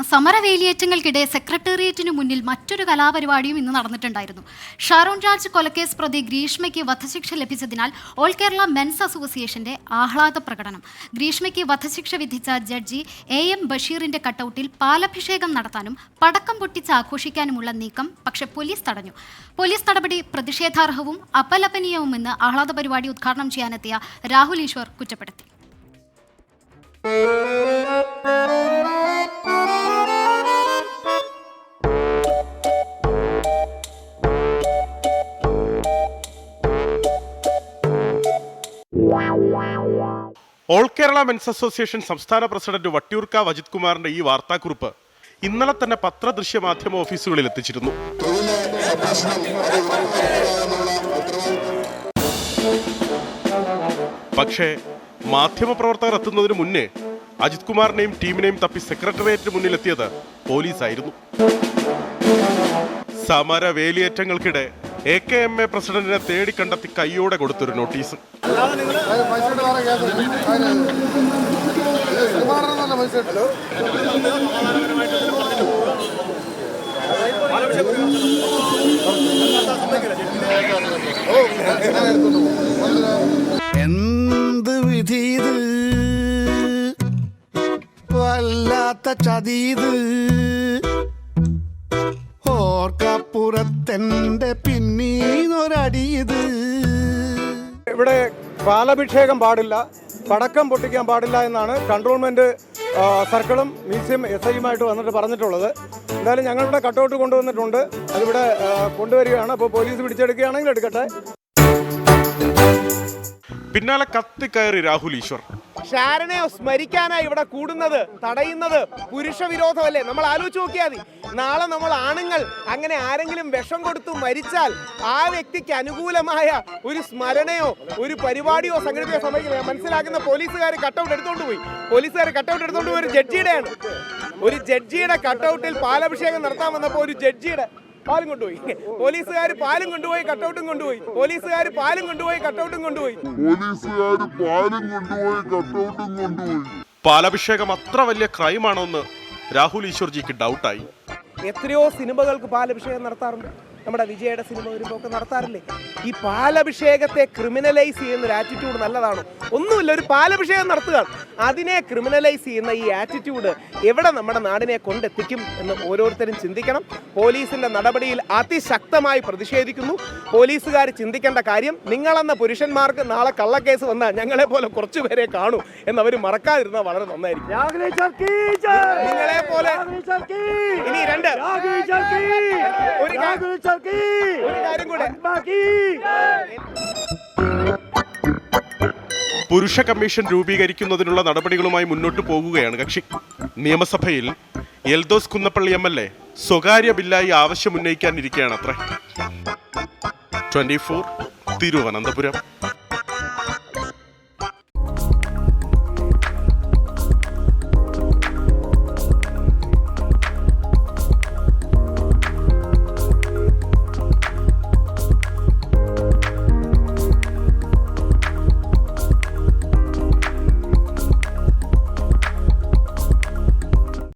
തുടർന്ന് സമരവേലിയേറ്റങ്ങൾക്കിടെ സെക്രട്ടേറിയറ്റിനു മുന്നിൽ മറ്റൊരു കലാപരിപാടിയും ഇന്ന് നടന്നിട്ടുണ്ടായിരുന്നു. ഷാരോൺ രാജ് കൊലക്കേസ് പ്രതി ഗ്രീഷ്മയ്ക്ക് വധശിക്ഷ ലഭിച്ചതിനാൽ ഓൾ കേരള മെൻസ് അസോസിയേഷന്റെ ആഹ്ലാദ പ്രകടനം. ഗ്രീഷ്മയ്ക്ക് വധശിക്ഷ വിധിച്ച ജഡ്ജി എ എം ബഷീറിന്റെ കട്ടൌട്ടിൽ പാലഭിഷേകം നടത്താനും പടക്കം പൊട്ടിച്ച് ആഘോഷിക്കാനുമുള്ള നീക്കം പക്ഷെ പോലീസ് തടഞ്ഞു. പോലീസ് നടപടി പ്രതിഷേധാർഹവും അപലപനീയവുമെന്ന് ആഹ്ലാദ പരിപാടി ഉദ്ഘാടനം ചെയ്യാനെത്തിയ രാഹുൽ ഈശ്വർ കുറ്റപ്പെടുത്തി. ഓൾ കേരള മെൻസ് അസോസിയേഷൻ സംസ്ഥാന പ്രസിഡന്റ് വട്ടിയൂർക്കാവ് അജിത് കുമാറിന്റെ ഈ വാർത്താക്കുറിപ്പ് ഇന്നലെ തന്നെ പത്രദൃശ്യ മാധ്യമ ഓഫീസുകളിൽ എത്തിച്ചിരുന്നു. പക്ഷേ മാധ്യമപ്രവർത്തകർ എത്തുന്നതിന് മുന്നേ അജിത് കുമാറിനെയും ടീമിനെയും തപ്പി സെക്രട്ടേറിയറ്റിന് മുന്നിലെത്തിയത് പോലീസായിരുന്നു. സമര വേലിയേറ്റങ്ങൾക്കിടെ എ കെ എം എ പ്രസിഡന്റിനെ തേടി കണ്ടെത്തി കൈയോടെ കൊടുത്തൊരു നോട്ടീസ്. എന്ത് വിധി ഇത് വല്ലാത്ത ചതീത്. ഇവിടെ പാലഭിഷേകം പാടില്ല പടക്കം പൊട്ടിക്കാൻ പാടില്ല എന്നാണ് കൺട്രോൾമെന്റ് ആ, സർക്കിളും മ്യൂസിയം എസ് ഐയുമായിട്ട് വന്നിട്ട് പറഞ്ഞിട്ടുള്ളത്. എന്തായാലും ഞങ്ങളിവിടെ കട്ടൗട്ട് കൊണ്ടുവന്നിട്ടുണ്ട്. അതിവിടെ കൊണ്ടുവരികയാണ്. അപ്പോൾ പോലീസ് പിടിച്ചെടുക്കുകയാണെങ്കിൽ എടുക്കട്ടെ. പിന്നാലെ കത്തി കയറി രാഹുൽ ഈശ്വർ. ഷാരനെ സ്മരിക്കാനായി ഇവിടെ കൂടുന്നത് തടയുന്നത് പുരുഷ വിരോധമല്ലേ നമ്മൾ ആലോചിച്ച് നോക്കിയാൽ മതി. നാളെ നമ്മൾ ആണുങ്ങൾ അങ്ങനെ ആരെങ്കിലും വിഷം കൊടുത്തു മരിച്ചാൽ ആ വ്യക്തിക്ക് അനുകൂലമായ ഒരു സ്മരണയോ ഒരു പരിപാടിയോ സംഘടിപ്പിക്കാൻ സമ്മതിക്കില്ല. മനസ്സിലാക്കുന്ന പോലീസുകാർ കട്ടൗട്ട് എടുത്തോണ്ട് പോയി. പോലീസുകാർ കട്ടൗട്ട് എടുത്തോണ്ട് പോയി ഒരു ജഡ്ജിയുടെയാണ്. ഒരു ജഡ്ജിയുടെ കട്ടൗട്ടിൽ പാലഭിഷേകം നടത്താൻ വന്നപ്പോൾ ഒരു ജഡ്ജിയുടെ പാലും കൊണ്ടുപോയി. പോലീസുകാർ പാലും കൊണ്ടുപോയി കട്ടൗട്ടും കൊണ്ടുപോയി. പോലീസുകാർ പാലും കൊണ്ടുപോയി കട്ടൗട്ടും കൊണ്ടുപോയി. പോലീസുകാർ പാലും കൊണ്ടുപോയി കട്ടൗട്ടും കൊണ്ടുപോയി. പാലഭിഷേകം അത്ര വലിയ ക്രൈമാണോ എന്ന് രാഹുൽ ഈശ്വർജിക്ക് ഡൗട്ടായി എത്രയോ സിനിമകൾക്ക് പാലഭിഷേകം നടത്താറുണ്ട്. നമ്മുടെ വിജയയുടെ സിനിമ വരുമ്പോൾ ഒക്കെ നടത്താറില്ലേ? ഈ പാലഭിഷേകത്തെ ക്രിമിനലൈസ് ചെയ്യുന്ന ഒരു ആറ്റിറ്റ്യൂഡ് നല്ലതാണോ? ഒന്നുമില്ല ഒരു പാലഭിഷേകം നടത്തുക. അതിനെ ക്രിമിനലൈസ് ചെയ്യുന്ന ഈ ആറ്റിറ്റ്യൂഡ് എവിടെ നമ്മുടെ നാടിനെ കൊണ്ടെത്തിക്കും എന്ന് ഓരോരുത്തരും ചിന്തിക്കണം. പോലീസിന്റെ നടപടിയിൽ അതിശക്തമായി പ്രതിഷേധിക്കുന്നു. പോലീസുകാർ ചിന്തിക്കേണ്ട കാര്യം നിങ്ങളെന്ന പുരുഷന്മാർക്ക് നാളെ കള്ളക്കേസ് വന്നാൽ ഞങ്ങളെ പോലെ കുറച്ചു പേരെ കാണൂ എന്നവർ മറക്കാതിരുന്നാൽ വളരെ നന്നായിരിക്കും. നിങ്ങളെ പോലെ ഇനി രണ്ട്. പുരുഷ കമ്മീഷൻ രൂപീകരിക്കുന്നതിനുള്ള നടപടികളുമായി മുന്നോട്ട് പോകുകയാണ് കക്ഷി. നിയമസഭയിൽ Eldhose Kunnappilly M L A സ്വകാര്യ ബില്ലായി ആവശ്യമുന്നയിക്കാനിരിക്കുകയാണ് അത്ര. Twenty four Thiruvananthapuram.